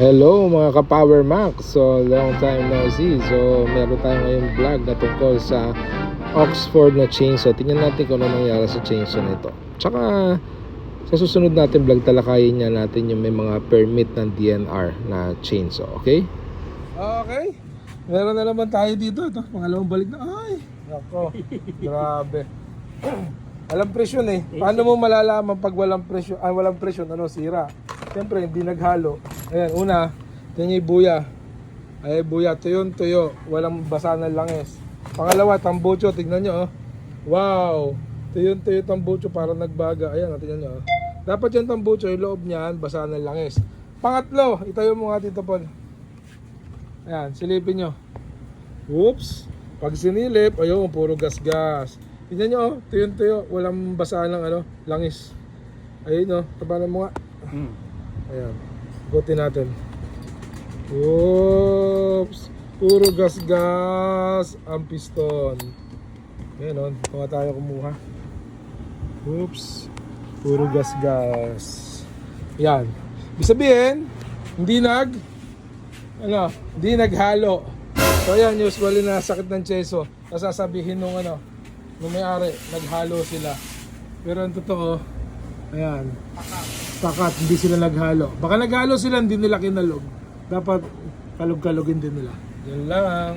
Hello mga ka-Power Max. So long time no see. So meron tayo ngayong vlog na tungkol sa Oxford na chainsaw. Tingnan natin kung ano nangyari sa chainsaw nito. Tsaka sa susunod natin vlog talakayin niya natin yung may mga permit ng DNR na chainsaw. Okay? Okay. Meron na naman tayo dito. Ito, pangalawang balik na. Ay, nako. Grabe. Alam presyon eh. Paano mo malalaman pag walang presyon, ah, walang presyon, ano, sira? Siyempre, hindi naghalo. Ayan, una, tingnan yung buya. Ay, buya, tuyo tuyo. Walang basa ng langis. Pangalawa, tambucho, tignan nyo, oh. Wow! Tuyo tuyo tambucho, parang nagbaga. Ayan, oh, tignan nyo, oh. Dapat yung tambucho, yung loob niyan, basa ng langis. Pangatlo, itayo mo nga dito, Paul. Ayan, silipin nyo. Oops! Pag sinilip, ayun, puro gas-gas. Tingnan nyo, oh, tuyo-tuyo, walang basa ng ano, langis. Ayun, oh, tabanan mo nga. Ayan, buti natin. Oops! Puro gas-gas ang piston. Ayan, oh, dito nga tayo kumuha. Oops! Puro gas-gas. Yan. Ibig sabihin, hindi nag, ano, hindi naghalo. So yan, usually na sakit ng cheso. Nasasabihin nung ano, nung may-ari, naghalo sila. Pero ang totoo, ayan, takat, hindi sila naghalo. Baka naghalo sila, hindi nila kinalog. Dapat kalog-kalogin din nila. Yan lang.